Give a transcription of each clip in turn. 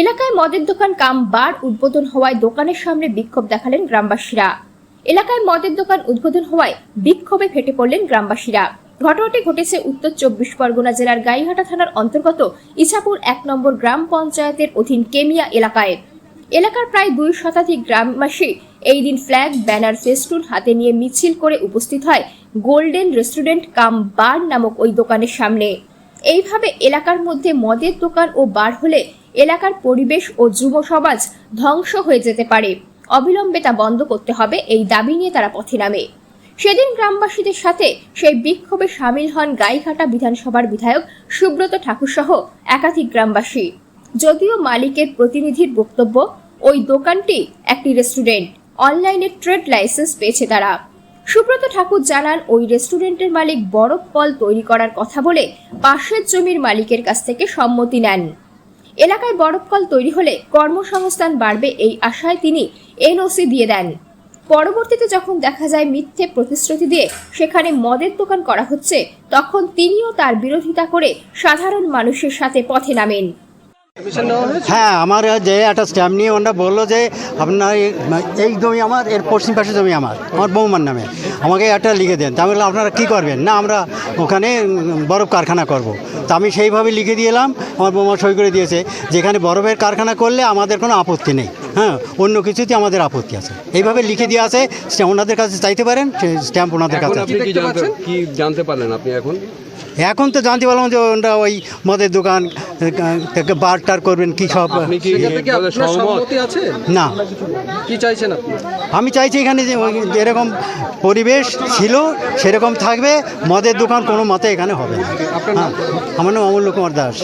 এলাকায় মদের দোকান কাম বার উদ্বোধন হওয়ায় দোকানের সামনে বিক্ষোভ দেখালেন গ্রামবাসীরা। এলাকায় মদের দোকান উদ্বোধন হওয়ায় বিক্ষোভে ফেটে পড়লেন গ্রামবাসীরা। ঘটনাটি ঘটেছে উত্তর চব্বিশ পরগনা জেলার গাইঘাটা থানার অন্তর্গত ইছাপুর এক নম্বর গ্রাম পঞ্চায়েতের অধীন কেমিয়া এলাকায়। এলাকার প্রায় দুই শতাধিক গ্রামবাসী এই দিন ফ্ল্যাগ, ব্যানার, ফেস্টুন হাতে নিয়ে মিছিল করে উপস্থিত হয় গোল্ডেন রেস্টুরেন্ট কাম বার নামক ওই দোকানের সামনে। এইভাবে এলাকার মধ্যে মদের দোকান ও বার হলে এলাকার পরিবেশ ও যুব সমাজ ধ্বংস হয়ে যেতে পারে। অবিলম্বে তা বন্ধ করতে হবে এই দাবি নিয়ে তারা পথে নামে। সেদিন গ্রামবাসীদের সাথে সেই বিক্ষোভে সামিল হন গাইঘাটা বিধানসভার বিধায়ক সুব্রত ঠাকুর সহ একাধিক গ্রামবাসী। যদিও মালিকের প্রতিনিধির বক্তব্য, ওই দোকানটি একটি রেস্টুরেন্ট, অনলাইনে ট্রেড লাইসেন্স পেয়েছে তারা। সুব্রত ঠাকুর জানান, ওই রেস্টুরেন্টের মালিক বরফ কল তৈরি করার কথা বলে পাশের জমির মালিকের কাছ থেকে সম্মতি নেন। এলাকায় বরফকল তৈরি হলে কর্মসংস্থান বাড়বে এই আশায় তিনি এনওসি দিয়ে দেন। পরবর্তীতে যখন দেখা যায় মিথ্যে প্রতিশ্রুতি দিয়ে সেখানে মদের দোকান করা হচ্ছে, তখন তিনিও তার বিরোধিতা করে সাধারণ মানুষের সাথে পথে নামেন। হ্যাঁ আমার যে একটা স্ট্যাম্প নিয়ে ওনারা বলল যে আপনার এই- জমি আমার এর পশ্চিম পাশে জমি আমার আমার বৌমার নামে। আমাকে একটা লিখে দেন। তা আমি বললাম আপনারা কী করবেন? না আমরা ওখানে বরফ কারখানা করব। তা আমি সেইভাবে লিখে দিয়ে এলাম। আমার বৌমা সই করে দিয়েছে। যেখানে বরফের কারখানা করলে আমাদের কোনো আপত্তি নেই। হ্যাঁ অন্য কিছুতে আমাদের আপত্তি আছে। এইভাবে লিখে দিয়ে আছে। ওনাদের কাছে চাইতে পারেন সেই স্ট্যাম্প ওনাদের কাছে আছে। আপনি কি জানতে কি জানতে পারলেন আপনি এখন? এখন তো জানতে পারলাম যে ওনারা ওই মদের দোকান থেকে বার টার করবেন কী সব? না। কি চাইছেন আমি চাইছি এখানে যে যেরকম পরিবেশ ছিল সেরকম থাকবে মদের দোকান কোনো মতে এখানে হবে না? হ্যাঁ, আমার নাম অমূল্য কুমার দাস।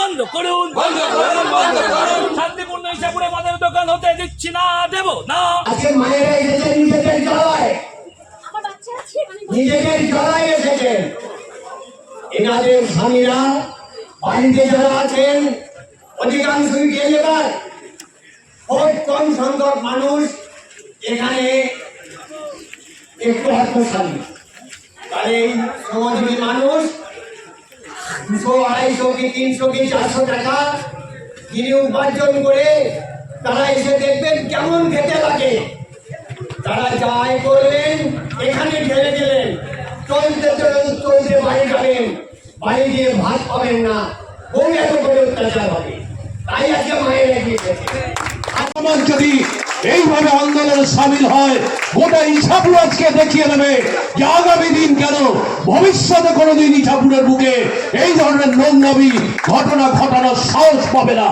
বন্ধ করুন বন্ধ করুন বন্ধ করুন। শান্তিপূর্ণ হিসাবে আমাদের দোকান হতে দিচ্ছি না দেব না। আজকে মায়েরা এসেছে নিজেদের জলায় এসেছেন। এনাদের স্বামীরা বাড়িতে যারা আছেন অধিকাংশই গেলে খুব কম সংখ্যক মানুষ এখানে একটু হাতশালী। তাহলে এই শ্রমজীবী মানুষ দুশো, আড়াইশো কি তিনশো কি চারশো টাকা তিনি উপার্জন করে তারা এসে দেখবেন কেমন খেতে লাগে। তারা যা করলেন, এখানে ঢেলে গেলেন চলতে চলতে চলতে বাড়ি যাবেন। বাড়ি গিয়ে ভাত পাবেন না বউ এত করে অত্যাচার হবে। তাই আজকে মায়ের এগিয়ে গেছে। যদি এইভাবে আন্দোলনে সামিল হয় গোটা ইছাপুর আজকে দেখিয়ে দেবে যে আগামী দিন কেন ভবিষ্যতে কোনোদিন ইছাপুরের বুকে এই ধরনের নোংরামি ঘটনা ঘটানোর সাহস পাবে না।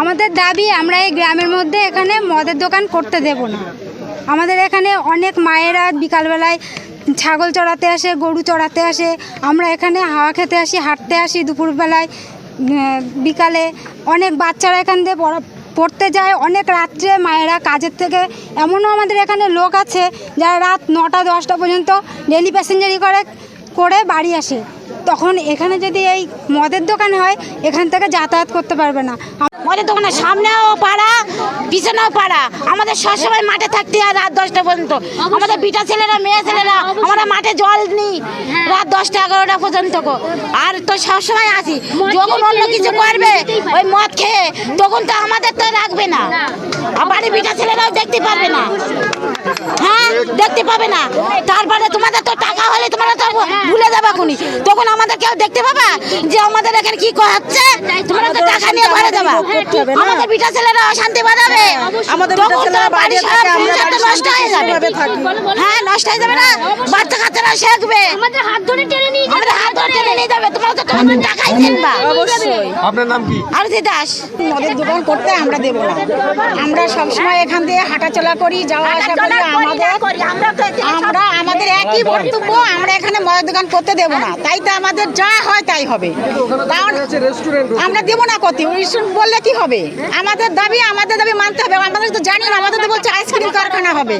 আমাদের দাবি আমরা এই গ্রামের মধ্যে এখানে মদের দোকান করতে দেব না। আমাদের এখানে অনেক মায়েরা বিকালবেলায় ছাগল চড়াতে আসে, গরু চড়াতে আসে। আমরা এখানে হাওয়া খেতে আসি, হাঁটতে আসি দুপুরবেলায় বিকালে। অনেক বাচ্চারা এখান দিয়ে পড়তে যায়। অনেক রাত্রে মায়েরা কাজের থেকে, এমনও আমাদের এখানে লোক আছে যারা রাত নটা, দশটা পর্যন্ত ডেলি প্যাসেঞ্জারি করে করে বাড়ি আসে। তখন এখানে যদি এই মদের দোকান হয়, এখান থেকে যাতায়াত করতে পারবে না। মদের দোকানের সামনেও পাড়া, পিছনেও পাড়া। আমাদের সবসময় মাঠে থাকতে হয় রাত দশটা পর্যন্ত। আমাদের বিটা ছেলেরা, মেয়ে ছেলেরা, আমরা মাঠে জল নিই রাত দশটা এগারোটা পর্যন্ত। আর তো সবসময় আসি। যখন অন্য কিছু করবে, ওই মদ খেয়ে, তখন তো আমাদের তো রাখবে না। বাড়ির বিটা ছেলেরাও দেখতে পারবে না। হ্যাঁ দেখতে পাবে না। তারপরে তোমাদের তো টাকা হলে তোমরা তো ভুলে যাবে খুনি তখন আমাদের কেউ দেখতে পাবে যে আমাদের এখানে কি হচ্ছে? তোমরা তো টাকা নিয়ে ঘরে যাবে। আমাদের বিটা ছেলেরা অশান্তি বাড়াবে আমাদের তখন তো বাড়ি সব নষ্ট হয়ে যাবে। হ্যাঁ নষ্ট হয়ে যাবে না? বাচ্চা কাচ্চারা শেখবে। আমাদের হাত ধরে টেনে নিয়ে আমাদের হাত ধরে টেনে নিয়ে যাবে। তোমরা তো তোমাদের টাকাই কিনবা। আপনার নাম কি? আরতি দাস। মদের দোকান করতে আমরা দেব না। আমরা সবসময় এখান দিয়ে হাঁটাচলা করি যাওয়া আসা করি আমাদের আমরা আমাদের একই বক্তব্য আমরা এখানে মদের দোকান করতে দেব না। তাই তো আমাদের যা হয় তাই হবে। কারণ আমরা দেবো না কত রেস্টুরেন্ট বললে কি হবে? আমাদের দাবি আমাদের দাবি মানতে হবে। আমাদের তো জানি না আমাদের তো বলছে আইসক্রিম কারখানা হবে।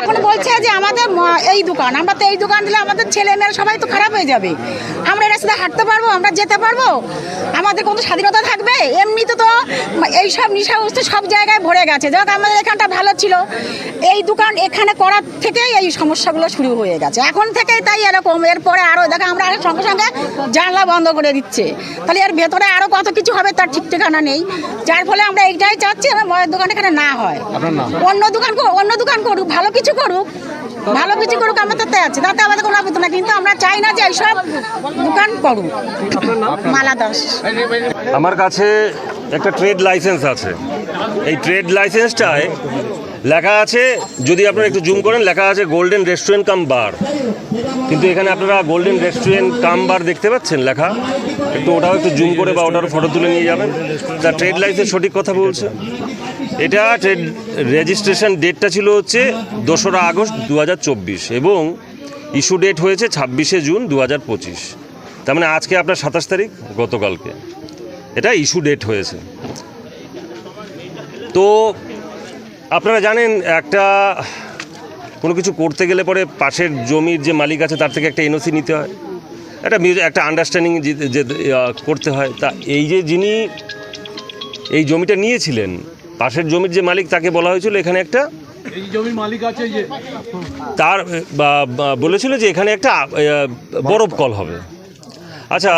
এখন বলছে যে আমাদের এই দোকান আমরা তো এই দোকান দিলে আমাদের ছেলে মেয়েরা সবাই তো খারাপ হয়ে যাবে। আমরা এর সাথে হাঁটতে পারব আমরা যেতে পারব? আমাদের কোনো স্বাধীনতা থাকবে? এমনিতে তো এই সব নিশা বস্তু সব জায়গায় ভরে গেছে। যাক আমাদের এখানটা ভালো ছিল। এই দোকান এখানে করার থেকেই এই সমস্যাগুলো শুরু হয়ে গেছে। এখন থেকেই তাই এরকম। এরপরে আরও দেখো আমরা আরও সঙ্গে সঙ্গে জানলা বন্ধ করে দিচ্ছে। তাহলে এর ভেতরে আরও কত কিছু হবে তার ঠিক ঠিকানা নেই। যার ফলে আমরা এইটাই চাচ্ছি আমার মদের দোকান এখানে না হয়। অন্য দোকান অন্য দোকান করুক ভালো কিছু করুক ভালো কিছু করুক আমরা তাতে আছি। তাতে আমাদের কোনো আপত্তি না কিন্তু আমরা চাই না যে এইসব দোকান করুক। মালা দাস। আমার কাছে একটা ট্রেড লাইসেন্স আছে। এই ট্রেড লাইসেন্সটায় লেখা আছে, যদি আপনারা একটু জুম করেন, লেখা আছে গোল্ডেন রেস্টুরেন্ট কাম বার কিন্তু এখানে আপনারা গোল্ডেন রেস্টুরেন্ট কাম বার দেখতে পাচ্ছেন লেখা। একটু ওটাও একটু জুম করে বা ওটার ফটো তুলে নিয়ে যাবেন। তা ট্রেড লাইসেন্স সঠিক কথা বলছে। এটা ট্রেড রেজিস্ট্রেশন ডেটটা ছিল হচ্ছে দোসরা আগস্ট দু হাজার চব্বিশ এবং ইস্যু ডেট হয়েছে ছাব্বিশে জুন দু হাজার পঁচিশ। তার মানে আজকে আপনার সাতাশ তারিখ, গতকালকে। এটা ইস্যু ডেট হয়েছে। তো আপনারা জানেন একটা কোনো কিছু করতে গেলে পরে পাশের জমির যে মালিক আছে তার থেকে একটা এনওসি নিতে হয়। একটা একটা আন্ডারস্ট্যান্ডিং যে করতে হয়। তা এই যে যিনি এই জমিটা নিয়েছিলেন পাশের জমির যে মালিক তাকে বলা হয়েছিল এখানে একটা এই জমির মালিক আছে যে তার বলেছিল যে এখানে একটা বরফ কল হবে। আচ্ছা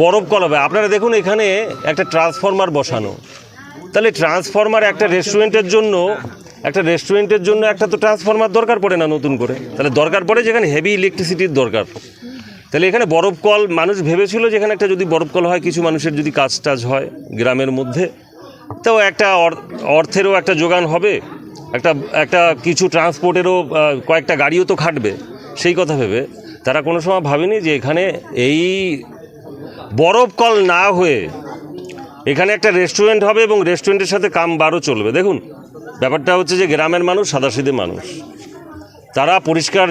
বরফ কল হবে আপনারা দেখুন এখানে একটা ট্রান্সফরমার বসানো। তাহলে ট্রান্সফরমার একটা রেস্টুরেন্টের জন্য, একটা রেস্টুরেন্টের জন্য একটা তো ট্রান্সফরমার দরকার পড়ে না নতুন করে? তাহলে দরকার পড়ে যেখানে হেভি ইলেকট্রিসিটির দরকার। তাহলে এখানে বরফ কল, মানুষ ভেবেছিল যেখানে একটা যদি বরফ কল হয়, কিছু মানুষের যদি কাজ টাজ হয় গ্রামের মধ্যে তো একটা অর- অর্থেরও একটা যোগান হবে, একটা একটা কিছু ট্রান্সপোর্টেরও কয়েকটা গাড়িও তো খাটবে। সেই কথা ভেবে তারা কোনো সময় ভাবেনি যে এখানে এই বরফ কল না হয়ে এখানে একটা রেস্টুরেন্ট হবে এবং রেস্টুরেন্টের সাথে কাম বারও চলবে। দেখুন, ব্যাপারটা হচ্ছে যে গ্রামের মানুষ, সাদাসিধে মানুষ। তারা পরিষ্কার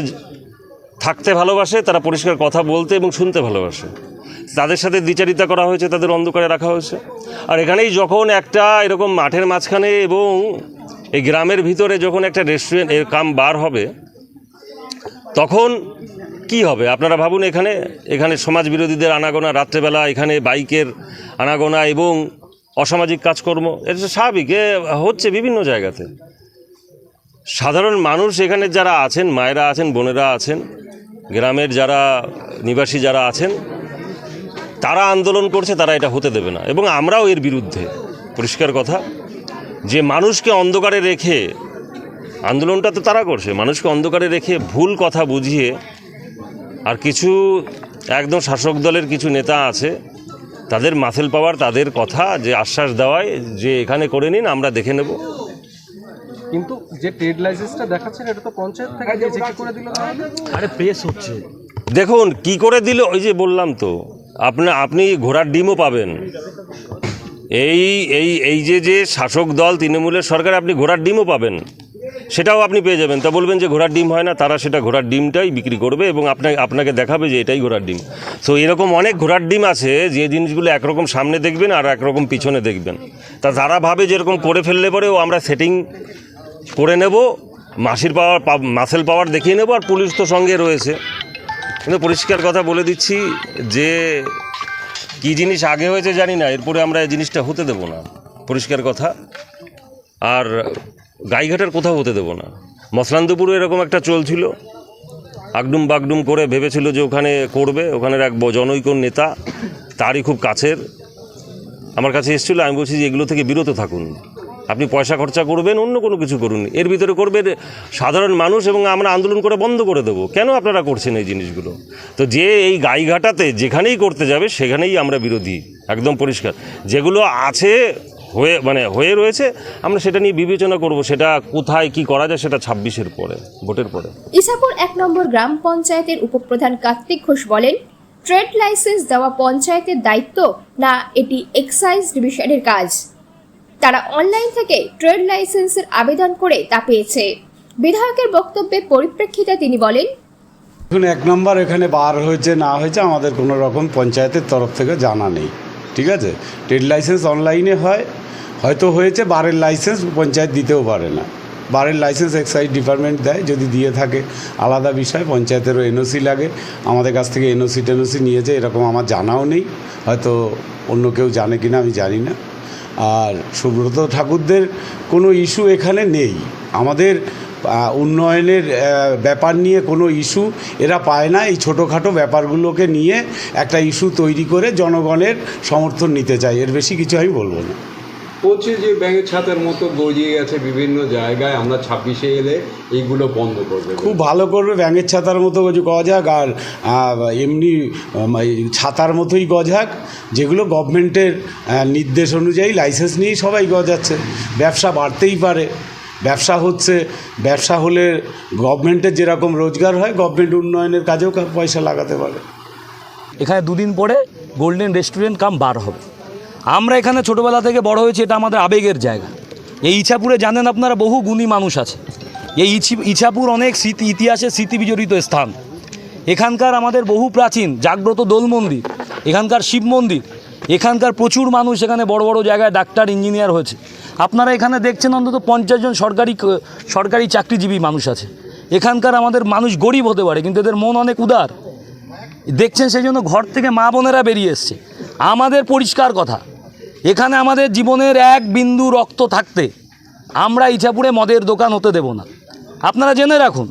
থাকতে ভালোবাসে, তারা পরিষ্কার কথা বলতে এবং শুনতে ভালোবাসে। তাদের সাথে দ্বিচারিতা করা হয়েছে, তাদের অন্ধকারে রাখা হয়েছে। আর এখানেই যখন একটা এরকম মাঠের মাঝখানে এবং এই গ্রামের ভিতরে যখন একটা রেস্টুরেন্টের কাম বার হবে, তখন কি হবে? আপনারা ভাবুন এখানে এখানে সমাজ বিরোধীদের আনাগোনা, রাত্রেবেলা এখানে বাইকের আনাগোনা এবং অসামাজিক কাজকর্ম, এটা স্বাভাবিক, এ হচ্ছে বিভিন্ন জায়গাতে। সাধারণ মানুষ এখানে যারা আছেন, মায়েরা আছেন, বোনেরা আছেন, গ্রামের যারা নিবাসী যারা আছেন, তারা আন্দোলন করছে, তারা এটা হতে দেবে না। এবং আমরাও এর বিরুদ্ধে, পরিষ্কার কথা, যে মানুষকে অন্ধকারে রেখে আন্দোলনটা তো তারা করছে, মানুষকে অন্ধকারে রেখে ভুল কথা বুঝিয়ে আর কিছু একদম শাসক দলের কিছু নেতা আছে তাদের মাথেল পাওয়ার তাদের কথা যে আশ্বাস দেওয়ায় যে এখানে করে নিন আমরা দেখে নেব। কিন্তু যে ট্রেড লাইসেন্সটা দেখাচ্ছেন এটা তো পঞ্চায়েত থেকে দিয়েছে কি করে দিল আরে প্রেস হচ্ছে। দেখুন কি করে দিল ওই যে বললাম তো আপনি আপনি ঘোড়ার ডিমও পাবেন। এই এই এই যে যে শাসক দল তৃণমূলের সরকার আপনি ঘোড়ার ডিমও পাবেন। সেটাও আপনি পেয়ে যাবেন। তা বলবেন যে ঘোড়ার ডিম হয় না, তারা সেটা ঘোড়ার ডিমটাই বিক্রি করবে এবং আপনাকে আপনাকে দেখাবে যে এটাই ঘোড়ার ডিম। সো এরকম অনেক ঘোড়ার ডিম আছে, যে জিনিসগুলো একরকম সামনে দেখবেন আর একরকম পিছনে দেখবেন। তা তারা ভাবে যেরকম করে ফেললে পরেও আমরা সেটিং করে নেব, মাসির পাওয়ার মাসেল পাওয়ার দেখিয়ে নেব, আর পুলিশ তো সঙ্গে রয়েছে। কিন্তু পরিষ্কার কথা বলে দিচ্ছি যে কি জিনিস আগে হয়েছে জানি না, এরপরে আমরা এই জিনিসটা হতে দেব না। পরিষ্কার কথা। আর গাইঘাটের কোথাও হতে দেবো না। মসলান্দপুরও এরকম একটা চলছিল। আগডুম বাগডুম করে ভেবেছিল যে ওখানে করবে। ওখানের এক জনৈক নেতা, তারই খুব কাছের, আমার কাছে এসেছিল। আমি বলছি যে এগুলো থেকে বিরত থাকুন। আপনি পয়সা খরচা করবেন, অন্য কোনো কিছু করুন। এর ভিতরে করবেন সাধারণ মানুষ এবং আমরা আন্দোলন করে বন্ধ করে দেবো। কেন আপনারা করছেন এই জিনিসগুলো? তো যে এই গাইঘাটাতে যেখানেই করতে যাবে, সেখানেই আমরা বিরোধী। একদম পরিষ্কার। যেগুলো আছে হয়ে মানে হয়ে রয়েছে আমরা সেটা নিয়ে বিবেচনা করব সেটা কোথায় কি করা যায় সেটা ছাব্বিশের পরে ভোটের পরে। ইসাপুর এক নম্বর গ্রাম পঞ্চায়েতের উপপ্রধান কার্তিক ঘোষ বলেন ট্রেড লাইসেন্স দেওয়া পঞ্চায়েতের দায়িত্ব না এটি এক্সাইজ ডিভিশনের কাজ। তারা অনলাইন থেকে ট্রেড লাইসেন্সের আবেদন করে তা পেয়েছে। বিধায়কের বক্তব্যের পরিপ্রেক্ষিতে তিনি বলেন এখন এক নম্বর এখানে বার হয়েছে না হয়েছে আমাদের কোনো রকম পঞ্চায়েতের তরফ থেকে জানা নেই। ঠিক আছে? ট্রেড লাইসেন্স অনলাইনে হয়। হয়তো হয়েছে, বারের লাইসেন্স পঞ্চায়েত দিতেও পারে না। বারের লাইসেন্স এক্সাইজ ডিপার্টমেন্ট দেয়, যদি দিয়ে থাকে। আলাদা বিষয়, পঞ্চায়েতেরও এনওসি লাগে। আমাদের কাছ থেকে এনওসি টেনওসি নিয়েছে, এরকম আমার জানাও নেই। হয়তো অন্য কেউ জানে কিনা, আমি জানি না। আর সুব্রত ঠাকুরদের কোনো ইস্যু এখানে নেই। আমাদের উন্নয়নের ব্যাপার নিয়ে কোনো ইস্যু এরা পায় না। এই ছোটোখাটো ব্যাপারগুলোকে নিয়ে একটা ইস্যু তৈরি করে জনগণের সমর্থন নিতে চায়। এর বেশি কিছু আমি বলব না। বলছে যে ব্যাঙের ছাতের মতো গড়িয়ে গেছে বিভিন্ন জায়গায়। আমরা ছাব্বিশে এলে এইগুলো বন্ধ করবে খুব ভালো করবে। ব্যাঙের ছাতার মতো গজাক আর এমনি ছাতার মতোই গজাক যেগুলো গভর্নমেন্টের নির্দেশ অনুযায়ী লাইসেন্স নিয়েই সবাই গজাচ্ছে। ব্যবসা বাড়তেই পারে। ব্যবসা হচ্ছে, ব্যবসা হলে গভর্নমেন্টের যেরকম রোজগার হয় গভর্নমেন্ট উন্নয়নের কাজেও পয়সা লাগাতে পারে। এখানে দুদিন পরে গোল্ডেন রেস্টুরেন্ট কাম বার হবে। আমরা এখানে ছোটোবেলা থেকে বড় হয়েছি, এটা আমাদের আবেগের জায়গা। এই ইছাপুরে জানেন আপনারা, বহু গুণী মানুষ আছে। এই ইছি ইছাপুর অনেক স্মৃতি, ইতিহাসের স্মৃতি বিজড়িত স্থান। এখানকার আমাদের বহু প্রাচীন, জাগ্রত দোল মন্দির এখানকার শিব মন্দির এখানকার প্রচুর মানুষ এখানে বড় বড় জায়গায় ডাক্তার, ইঞ্জিনিয়ার হয়েছে। আপনারা এখানে দেখছেন অন্তত পঞ্চাশ জন সরকারি সরকারি চাকরিজীবী মানুষ আছে। এখানকার আমাদের মানুষ গরিব হতে পারে, কিন্তু এদের মন অনেক উদার। দেখছেন সেই জন্য ঘর থেকে মা বোনেরা বেরিয়ে এসছে। আমাদের পরিষ্কার কথা, এখানে আমাদের জীবনের এক বিন্দু রক্ত থাকতে আমরা ইছাপুরে মদের দোকান হতে দেব না। আপনারা জেনে রাখুন,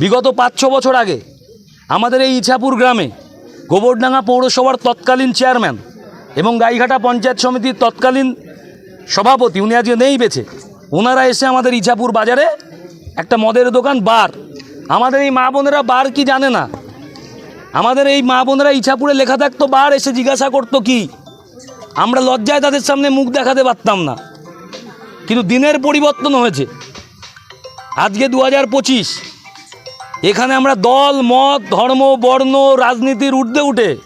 বিগত পাঁচ ছ বছর আগে আমাদের এই ইছাপুর গ্রামে গোবরডাঙ্গা পৌরসভার তৎকালীন চেয়ারম্যান এবং গাইঘাটা পঞ্চায়েত সমিতির তৎকালীন সভাপতি, উনি আজকে নেই বেছে ওনারা এসে আমাদের ইছাপুর বাজারে একটা মদের দোকান, বার। আমাদের এই মা বোনেরা বার কি জানে না? আমাদের এই মা বোনেরা ইছাপুরে লেখা থাকতো, বার এসে জিজ্ঞাসা করতো কি? আমরা লজ্জায় তাদের সামনে মুখ দেখাতে পারতাম না। কিন্তু দিনের পরিবর্তন হয়েছে। আজকে দু হাজার পঁচিশ। এখানে আমরা দল, মত, ধর্ম, বর্ণ, রাজনীতির ঊর্ধ্বে উঠে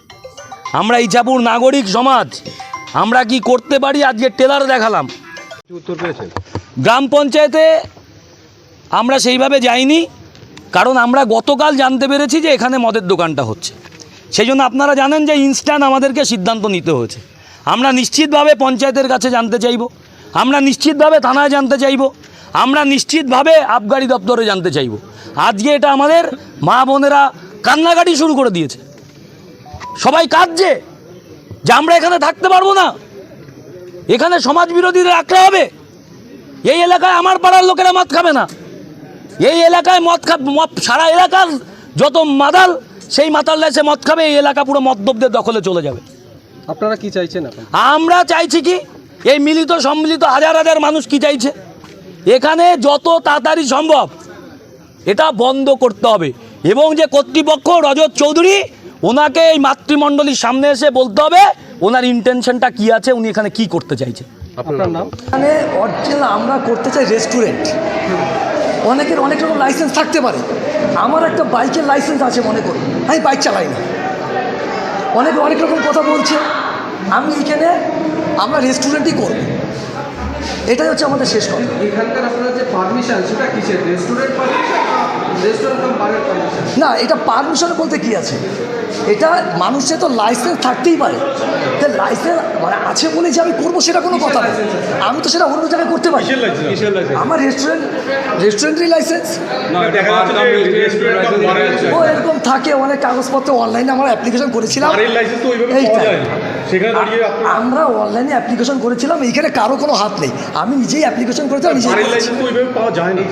আমরা ইছাপুর নাগরিক সমাজ। আমরা কি করতে পারি? আজকে টেলার দেখালাম। উত্তর পেয়েছেন? গ্রাম পঞ্চায়েতে আমরা সেইভাবে যাইনি কারণ আমরা গতকাল জানতে পেরেছি যে এখানে মদের দোকানটা হচ্ছে। সেই জন্য আপনারা জানেন যে ইনস্ট্যান্ট আমাদেরকে সিদ্ধান্ত নিতে হয়েছে। আমরা নিশ্চিতভাবে পঞ্চায়েতের কাছে জানতে চাইব আমরা নিশ্চিতভাবে থানায় জানতে চাইব আমরা নিশ্চিতভাবে আবগারি দপ্তরে জানতে চাইব। আজকে এটা আমাদের মা বোনেরা কান্নাকাটি শুরু করে দিয়েছে। সবাই কাঁদছে যে আমরা এখানে থাকতে পারব না। এখানে সমাজ বিরোধীদের রাখতে হবে। এই এলাকায় আমার পাড়ার লোকেরা মদ খাবে না। এই এলাকায় মদ খা সারা এলাকার যত মাদাল সেই মাতাল এসে মদ খাবে এই এলাকা পুরো মদ্যপদের দখলে চলে যাবে। আপনারা কি চাইছেন আমরা চাইছি কি এই মিলিত সম্মিলিত হাজার হাজার মানুষ কি চাইছে? এখানে যত তাড়াতাড়ি সম্ভব এটা বন্ধ করতে হবে। এবং যে কর্তৃপক্ষ রজত চৌধুরী ওনাকে এই মাতৃমণ্ডলীর সামনে এসে বলতে হবে ওনার ইন্টেনশনটা কি আছে উনি এখানে কি করতে চাইছে। আপনার নাম? এখানে অরিজিনাল আমরা করতে চাই রেস্টুরেন্ট অনেকের অনেক রকম লাইসেন্স থাকতে পারে। আমার একটা বাইকের লাইসেন্স আছে মনে করি আমি বাইক চালাই না। অনেকে অনেক রকম কথা বলছে। আমি এখানে আমরা রেস্টুরেন্টই করব। এটাই হচ্ছে আমাদের শেষ কথা। এখানকার আপনার যে পারমিশন সেটা কিসের? রেস্টুরেন্ট পারমিশন রেস্টুরেন্ট কাম বারের পারমিশন না এটা পারমিশন বলতে কি আছে? এটা মানুষের তো লাইসেন্স থাকতেই পারে। লাইসেন্স মানে আছে বলে যে আমি করব সেটা কোনো কথা না। আমি তো সেটা অন্য জায়গায় করতে পারি। আমার রেস্টুরেন্ট রেস্টুরেন্টেরই লাইসেন্স থাকে অনেক কাগজপত্র অনলাইনে আমরা অ্যাপ্লিকেশন করেছিলাম। এইটাই। আমরা অনলাইনে অ্যাপ্লিকেশন করেছিলাম এইখানে কারও কোনো হাত নেই। আমি নিজেই অ্যাপ্লিকেশন করেছিলাম নিজেই করেছি। পাওয়া যায় না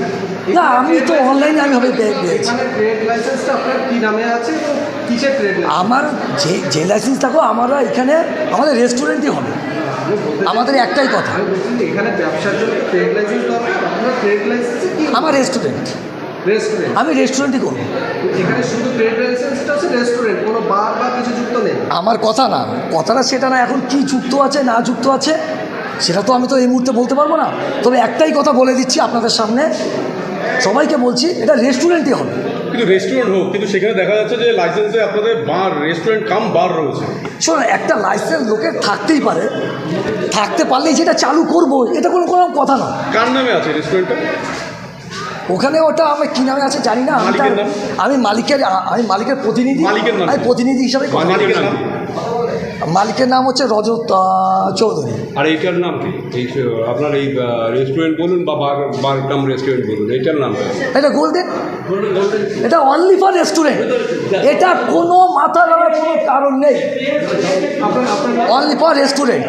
না আমি তো অনলাইনে আমি হবে পেয়েছি লাইসেন্স আমার যে যে লাইসেন্স থাকো আমরা এখানে আমাদের রেস্টুরেন্টই হবে। আমাদের একটাই কথা। এখানে ব্যবসার জন্য ট্রেড লাইসেন্স আমার রেস্টুরেন্ট আমি রেস্টুরেন্টই করব। এখানে শুধু ট্রেড লাইসেন্সটা হচ্ছে রেস্টুরেন্ট কোনো বার বা কিছু যুক্ত নেই। আমার কথা না কথাটা সেটা না এখন কি যুক্ত আছে না যুক্ত আছে সেটা তো আমি তো এই মুহূর্তে বলতে পারব না। তবে একটাই কথা বলে দিচ্ছি আপনাদের সামনে সবাইকে বলছি এটা রেস্টুরেন্টই হবে। কিন্তু রেস্টুরেন্ট হোক কিন্তু সেখানে দেখা যাচ্ছে যে লাইসেন্সে আপনাদের বার রেস্টুরেন্ট কাম বার রয়েছে। শোনো একটা লাইসেন্স লোকের থাকতেই পারে। থাকতে পারলেই যেটা চালু করব এটা কোনো কোনো কথা না। কার নামে আছে রেস্টুরেন্টটা ওখানে ওটা আমার কী নামে আছে জানি না আমি মালিকের আমি মালিকের আমি মালিকের প্রতিনিধি? আমি প্রতিনিধি হিসাবে মালিকের নাম। হচ্ছে রজত চৌধুরী। আর এইটার নাম কি? এই আপনার এই রেস্টুরেন্ট বলুন বা বার কাম রেস্টুরেন্ট বলুন এইটার নাম এটা গোল্ডেন এটা অনলি ফর রেস্টুরেন্ট এটা কোনো মাথা লাগার কোনো কারণ নেই। Only for restaurant